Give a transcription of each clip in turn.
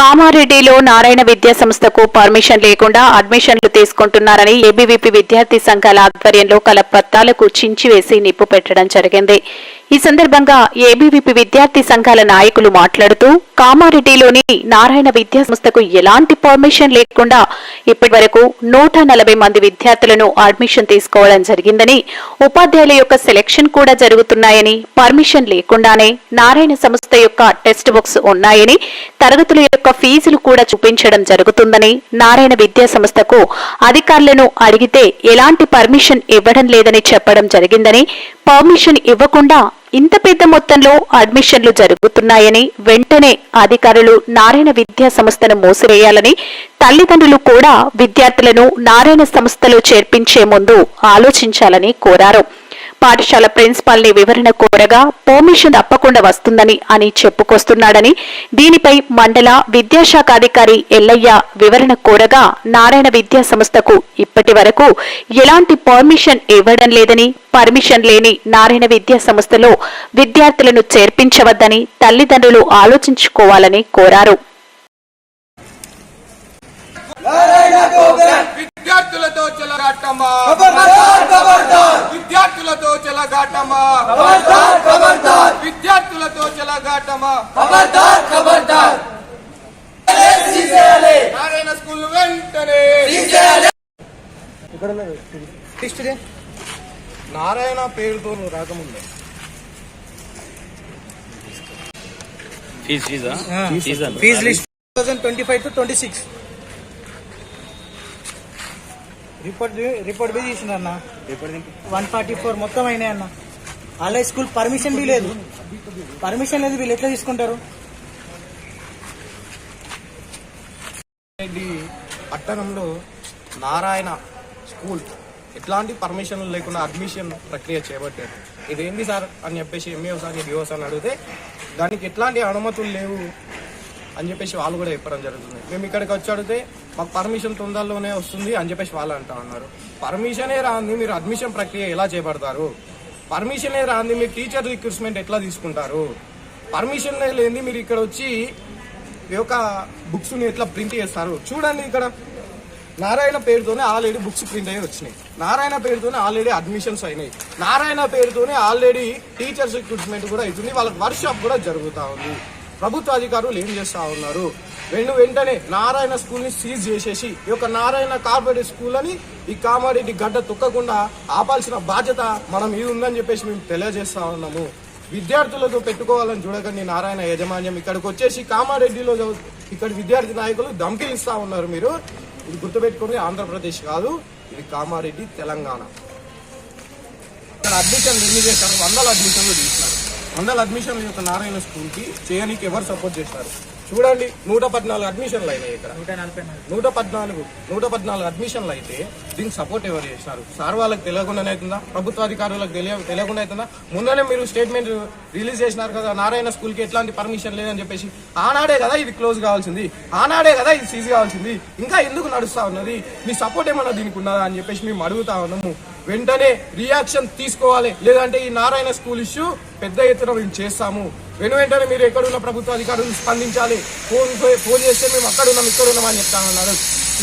కామారెడ్డిలో నారాయణ విద్యా సంస్థకు పర్మిషన్ లేకుండా అడ్మిషన్లు తీసుకుంటున్నారని ఏబీవీపీ విద్యార్థి సంఘాల ఆధ్వర్యంలో కల పత్రాలకు చించివేసి నిప్పు పెట్టడం జరిగింది. ఈ సందర్భంగా ఏబీవీపీ విద్యార్థి సంఘాల నాయకులు మాట్లాడుతూ కామారెడ్డిలోని నారాయణ విద్యా సంస్థకు ఎలాంటి పర్మిషన్ లేకుండా ఇప్పటి వరకు నూట నలభై మంది విద్యార్థులను అడ్మిషన్ తీసుకోవడం జరిగిందని ఉపాధ్యాయుల యొక్క సెలక్షన్ కూడా జరుగుతున్నాయని పర్మిషన్ లేకుండానే నారాయణ సంస్థ యొక్క టెస్ట్ బుక్స్ ఉన్నాయని తరగతుల యొక్క ఫీజులు కూడా చూపించడం జరుగుతుందని నారాయణ విద్యా సంస్థకు అధికారులను అడిగితే ఎలాంటి పర్మిషన్ ఇవ్వడం లేదని చెప్పడం జరిగిందని పర్మిషన్ ఇవ్వకుండా ఇంత పెద్ద మొత్తంలో అడ్మిషన్లు జరుగుతున్నాయని వెంటనే అధికారులు నారాయణ విద్యా సంస్థను మూసివేయాలని తల్లిదండ్రులు కూడా విద్యార్థులను నారాయణ సంస్థలో చేర్పించే ముందు ఆలోచించాలని కోరారు. పాఠశాల ప్రిన్సిపాల్ని వివరణ కోరగా పర్మిషన్ తప్పకుండా వస్తుందని అని చెప్పుకొస్తున్నాడని దీనిపై మండల విద్యాశాఖ అధికారి ఎల్లయ్య వివరణ కోరగా నారాయణ విద్యా సంస్థకు ఇప్పటి వరకు ఎలాంటి పర్మిషన్ ఇవ్వడం లేదని పర్మిషన్ లేని నారాయణ విద్యా సంస్థలో విద్యార్థులను చేర్పించవద్దని తల్లిదండ్రులు ఆలోచించుకోవాలని కోరారు. విద్యార్థులతో చెలగాటమా విద్యార్థులతో చెలగాటమా విద్యార్థులతో చెలగాటమా నారాయణ స్కూల్ వెంటనే. నారాయణ పేరుతో నువ్వు fees fees list. Twenty five to twenty six report report B తీసిన అన్న వన్ ఫార్టీ ఫోర్ మొత్తం అయినాయి అన్న అలా స్కూల్ పర్మిషన్ బి లేదు. పర్మిషన్ లేదు వీళ్ళు ఎట్లా తీసుకుంటారు? పట్టణంలో నారాయణ స్కూల్ ఎట్లాంటి పర్మిషన్ లేకుండా అడ్మిషన్ ప్రక్రియ చేపట్టారు? ఇదేంటి సార్ అని చెప్పేసి ఎంఏఓ సార్ డిఓ సార్ అడిగితే దానికి ఎట్లాంటి అనుమతులు లేవు? అని చెప్పేసి వాళ్ళు కూడా చెప్పడం జరుగుతుంది. మేము ఇక్కడికి వచ్చి అడిగితే మాకు పర్మిషన్ తొందరలోనే వస్తుంది అని చెప్పేసి వాళ్ళు అంటా ఉన్నారు. పర్మిషనే రాంది మీరు అడ్మిషన్ ప్రక్రియ ఎలా చేపడతారు? పర్మిషనే రాంది మీరు టీచర్ రిక్రూట్మెంట్ ఎట్లా తీసుకుంటారు? పర్మిషన్ లేని మీరు ఇక్కడ వచ్చి ఈ యొక్క ఎట్లా ప్రింట్ చేస్తారు? చూడండి ఇక్కడ నారాయణ పేరుతోనే ఆల్రెడీ బుక్స్ ప్రింట్ అయ్యి వచ్చినాయి. నారాయణ పేరుతోనే ఆల్రెడీ అడ్మిషన్స్ అయినాయి. నారాయణ పేరుతోనే ఆల్రెడీ టీచర్స్ రిక్రూట్మెంట్ కూడా అవుతుంది. వాళ్ళకి వర్క్షాప్ కూడా జరుగుతూ ఉంది. ప్రభుత్వ అధికారులు ఏం చేస్తా ఉన్నారు? వెండు వెంటనే నారాయణ స్కూల్ని సీజ్ చేసేసి ఈ యొక్క నారాయణ కార్పొరేట్ స్కూల్ అని ఈ కామారెడ్డి గడ్డ తొక్కకుండా ఆపాల్సిన బాధ్యత మనం ఇది ఉందని చెప్పేసి మేము తెలియజేస్తా ఉన్నాము. విద్యార్థులతో పెట్టుకోవాలని చూడకండి నారాయణ యాజమాన్యం. ఇక్కడికి వచ్చేసి కామారెడ్డిలో ఇక్కడ విద్యార్థి నాయకులు ధమ్కిలిస్తా ఉన్నారు మీరు. ఇది గుర్తుపెట్టుకోండి ఆంధ్రప్రదేశ్ కాదు ఇది కామారెడ్డి తెలంగాణ. ఇక్కడ అడ్మిషన్ ఎన్ని చేశారు? వందల అడ్మిషన్లు తీసినారు అందరు అడ్మిషన్లు యొక్క నారాయణ స్కూల్కి. చేయనీకి చేయడానికి ఎవరు సపోర్ట్ చేస్తారు? చూడండి నూట పద్నాలుగు అడ్మిషన్లు అయినాయి ఇక్కడ. నూట నలభై నాలుగు నూట పద్నాలుగు నూట పద్నాలుగు అడ్మిషన్లు అయితే దీనికి సపోర్ట్ ఎవరు చేస్తారు సార్ వాళ్ళకి తెలియకుండానే అవుతుందా? ప్రభుత్వ అధికారులకు తెలియ తెలియకుండా అవుతుందా? ముందనే మీరు స్టేట్మెంట్ రిలీజ్ చేసినారు కదా నారాయణ స్కూల్కి ఎట్లాంటి పర్మిషన్ లేదని చెప్పేసి. ఆనాడే కదా ఇది క్లోజ్ కావాల్సింది. ఆనాడే కదా ఇది సీజ్ కావాల్సింది. ఇంకా ఎందుకు నడుస్తా ఉన్నది? మీ సపోర్ట్ ఏమన్నా దీనికి ఉన్నదా అని చెప్పేసి మేము అడుగుతా ఉన్నాము. వెంటనే రియాక్షన్ తీసుకోవాలి. లేదంటే ఈ నారాయణ స్కూల్ ఇష్యూ పెద్ద ఎత్తున మేము చేస్తాము. వెను వెంటనే మీరు ఎక్కడున్న ప్రభుత్వ అధికారులు స్పందించాలి. ఫోన్ ఫోన్ చేస్తే మేము అక్కడ ఉన్నాం ఇక్కడ ఉన్నాం అని చెప్తానన్నారు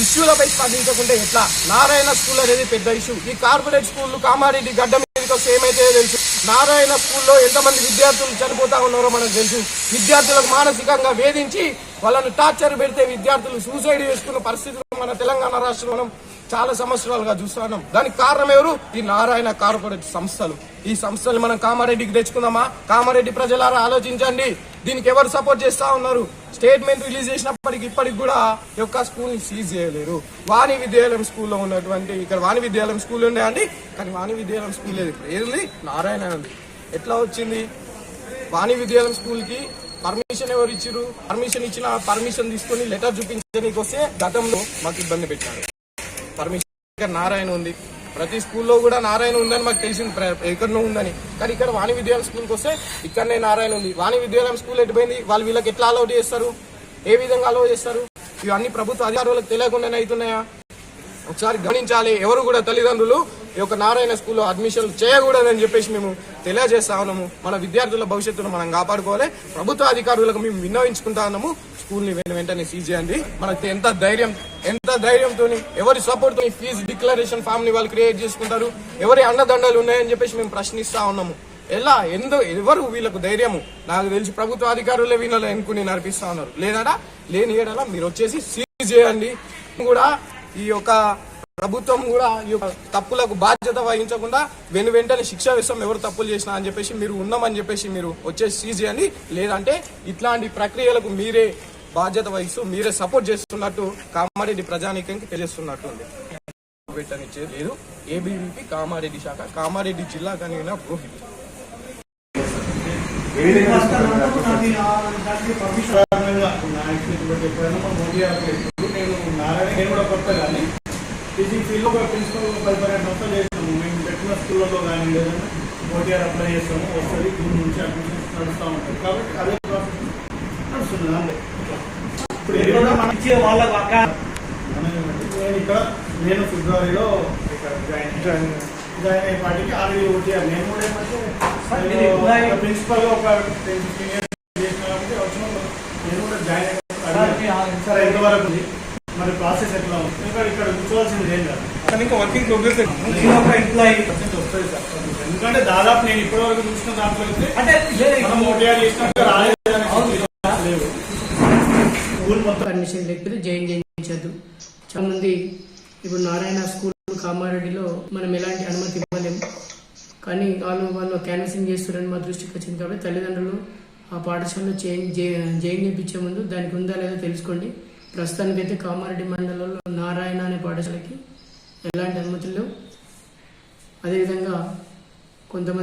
ఇష్యూలపై స్పందించకుంటే ఎట్లా? నారాయణ స్కూల్ అనేది పెద్ద ఇష్యూ. ఈ కార్పొరేట్ స్కూళ్ళు కామారెడ్డి గడ్డ మీదకి ఏమైతే తెలుసు. నారాయణ స్కూల్లో ఎంతమంది విద్యార్థులు చనిపోతా ఉన్నారో మనకు తెలుసు. విద్యార్థులకు మానసికంగా వేధించి వాళ్ళను టార్చర్ పెడితే విద్యార్థులు సూసైడ్ చేసుకున్న పరిస్థితులు మన తెలంగాణ రాష్ట్రంలో మనం చాలా సంవత్సరాలుగా చూస్తున్నాం. దానికి కారణం ఎవరు? ఈ నారాయణ కార్పొరేట్ సంస్థలు. ఈ సంస్థలు మనం కామారెడ్డికి తెచ్చుకుందామా? కామారెడ్డి ప్రజలారా ఆలోచించండి. దీనికి ఎవరు సపోర్ట్ చేస్తా ఉన్నారు? స్టేట్మెంట్ రిలీజ్ చేసినప్పటికి ఇప్పటికి కూడా యొక్క స్కూల్ని సీజ్ చేయలేరు. వాణి విద్యాలయం స్కూల్లో ఉన్నటువంటి ఇక్కడ వాణి విద్యాలయం స్కూల్ ఉండే అండి. కానీ వాణి విద్యాలయం స్కూల్ లేదు ఇప్పుడు ఏది? నారాయణ ఉంది ఎట్లా వచ్చింది? వాణి విద్యాలయం స్కూల్కి పర్మిషన్ ఎవరు ఇచ్చారు పర్మిషన్ ఇచ్చిన పర్మిషన్ తీసుకొని లెటర్ చూపించడానికి వస్తే గతంలో మాకు ఇబ్బంది పెట్టారు. పర్మిషన్ నారాయణ ఉంది. ప్రతి స్కూల్లో కూడా నారాయణ ఉందని మాకు తెలిసింది. ప్ర- ఎక్కడనో ఉందని. కానీ ఇక్కడ వాణి విద్యాలయం స్కూల్కి వస్తే ఇక్కడనే నారాయణ ఉంది. వాణి విద్యాలయం స్కూల్ ఎటుపోయింది? వాళ్ళు వీళ్ళకి ఎట్లా అలౌ చేస్తారు? ఏ విధంగా అలౌ చేస్తారు? ఇవన్నీ ప్రభుత్వ అధికారులకు తెలియకుండానే అవుతున్నాయా? ఒకసారి గమనించాలి. ఎవరు కూడా తల్లిదండ్రులు ఈ యొక్క నారాయణ స్కూల్లో అడ్మిషన్లు చేయకూడదని చెప్పేసి మేము తెలియజేస్తా ఉన్నాము. మన విద్యార్థుల భవిష్యత్తును మనం కాపాడుకోవాలి. ప్రభుత్వ అధికారులకు మేము విన్నవించుకుంటా ఉన్నాము. స్కూల్ని వెంటనే సీజ్ చేయండి. మనకి ఎంత ధైర్యం ఎంత ధైర్యంతో ఎవరి సపోర్ట్తో ఫీజు డిక్లరేషన్ ఫామ్ని వాళ్ళు క్రియేట్ చేసుకుంటారు ఎవరి అండదండలు ఉన్నాయని చెప్పేసి మేము ప్రశ్నిస్తా ఉన్నాము. ఎలా? ఎందు ఎవరు వీళ్ళకు ధైర్యము? నాకు తెలిసి ప్రభుత్వ అధికారులే వీళ్ళని ఎన్నుకుని నడిపిస్తా ఉన్నారు. లేదడా లేని ఏడలా మీరు వచ్చేసి సీజ్ చేయండి. కూడా ఈ యొక్క ప్రభుత్వం కూడా ఈ యొక్క తప్పులకు బాధ్యత వహించకుండా వెను వెంటనే శిక్ష వేస్తాం ఎవరు తప్పులు చేసినా అని చెప్పేసి మీరు ఉన్నామని చెప్పేసి మీరు వచ్చేసి సీజ్ చేయండి. లేదంటే ఇట్లాంటి ప్రక్రియలకు మీరే బాధ్యత వహిస్తూ మీరే సపోర్ట్ చేస్తున్నట్టు కామారెడ్డి ప్రజానీకానికి తెలియజేస్తున్నట్టుంది పెట్టనిచ్చేది లేదు. ఏబీవీపీ కామారెడ్డి శాఖ కామారెడ్డి జిల్లా కనిగిన ప్రోహిబిట్ నేను నారాయణ నేను కూడా కొత్త కానీ టీచింగ్ ఫీల్డ్లో ఒక ప్రిన్సిపల్ పది పన్నెండు సంవత్సరాలు చేస్తాము మేము పెట్టిన స్కూళ్ళలో కానీ ఓటీఆర్ అప్లై చేస్తాము వస్తుంది జూన్ నుంచి అడ్మిషన్స్ నడుస్తూ ఉంటాయి కాబట్టి అదే ప్రాసెస్ నేను ఇక్కడ నేను ఫిబ్రవరిలో ఇక్కడ జాయిన్ జాయిన్ జాయిన్ అయ్యే పార్టీకి ఆల్రెడీ ఓటీఆర్ నేను కూడా ఏమంటే ప్రిన్సిపల్ ఒక టెన్ ఫిఫ్టీన్ ఇయర్స్ చేసిన కాబట్టి నేను కూడా జాయిన్ అయ్యాను సరే ఎంతవరకు ఉంది మరి ప్రాసెస్ ఎట్లా ఉంది ఇంకా ఇక్కడ కూర్చోవాల్సింది ఏం కాదు కానీ ఇంకా వర్కింగ్ ప్రోగ్రెస్ ఎంప్లాయీ పర్సెంట్ వస్తుంది సార్ ఎందుకంటే దాదాపు నేను ఇప్పటివరకు చూసిన దాంట్లో అయితే అంటే మనం ఓటీఆర్ చేసినట్టు రాలేదని లేవు అడ్మిషన్ మొత్తం లేకపోతే జాయిన్ చేయించద్దు. చాలా మంది ఇప్పుడు నారాయణ స్కూల్ కామారెడ్డిలో మనం ఎలాంటి అనుమతి ఇవ్వలేము కానీ వాళ్ళు వాళ్ళు క్యాన్సింగ్ చేస్తున్నారని మా దృష్టికి వచ్చింది కాబట్టి తల్లిదండ్రులు ఆ పాఠశాలలో చేంజ్ జైన్ చేయించే ముందు దానికి ఉందా లేదో తెలుసుకోండి. ప్రస్తుతానికైతే కామారెడ్డి మండలంలో నారాయణ అనే పాఠశాలకి ఎలాంటి అనుమతులు లేవు. అదేవిధంగా కొంతమంది